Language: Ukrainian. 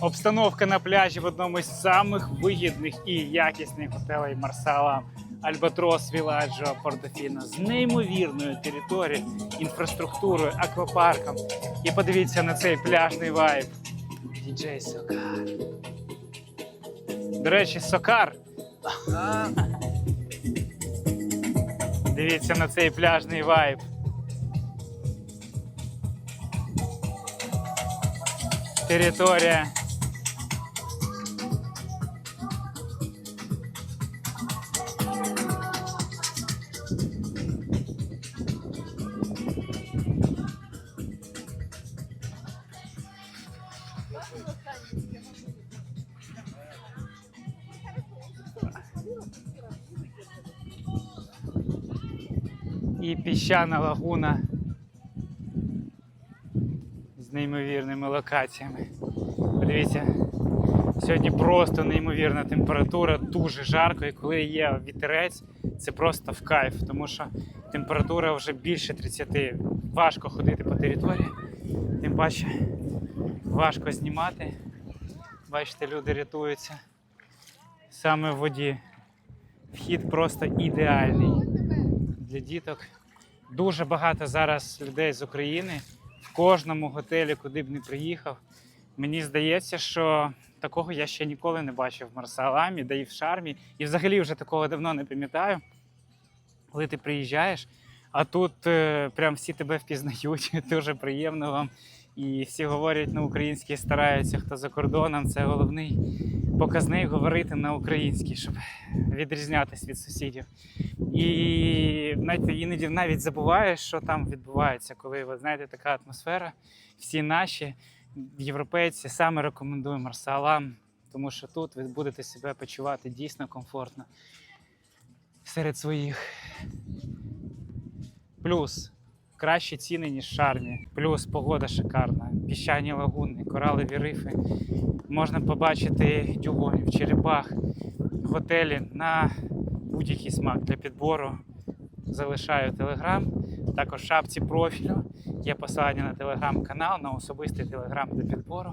Обстановка на пляжі в одному із самих вигідних і якісних готелей Марсала Альбатрос Віладжо Портофіно з неймовірною територією, інфраструктурою, аквапарком. І подивіться на цей пляжний вайб. Діджей Сокар. До речі, Сокар. Дивіться на цей пляжний вайб. Територія. І піщана лагуна з неймовірними локаціями. Подивіться, сьогодні просто неймовірна температура, дуже жарко, і коли є вітерець, це просто в кайф, тому що температура вже більше 30. Важко ходити по території, тим паче важко знімати. Бачите, люди рятуються саме в воді. Вхід просто ідеальний для діток. Дуже багато зараз людей з України в кожному готелі, куди б не приїхав. Мені здається, що такого я ще ніколи не бачив в Марсаламі, да і в Шармі. І взагалі вже такого давно не пам'ятаю. Коли ти приїжджаєш, а тут е, прям всі тебе впізнають, дуже приємно вам. І всі говорять на українській, стараються, хто за кордоном. Це головний показник говорити на українській, щоб відрізнятися від сусідів. І знаєте, іноді навіть забуваєш, що там відбувається, коли ви знаєте, така атмосфера. Всі наші європейці саме рекомендують Марсалам, тому що тут ви будете себе почувати дійсно комфортно серед своїх. Плюс кращі ціни, ніж в шармі. Плюс погода шикарна, піщані лагуни, коралові рифи. Можна побачити дюгонів, черепах, готелі на будь-який смак для підбору. Залишаю телеграм. Також шапці профілю є посилання на телеграм-канал, на особистий телеграм до підбору.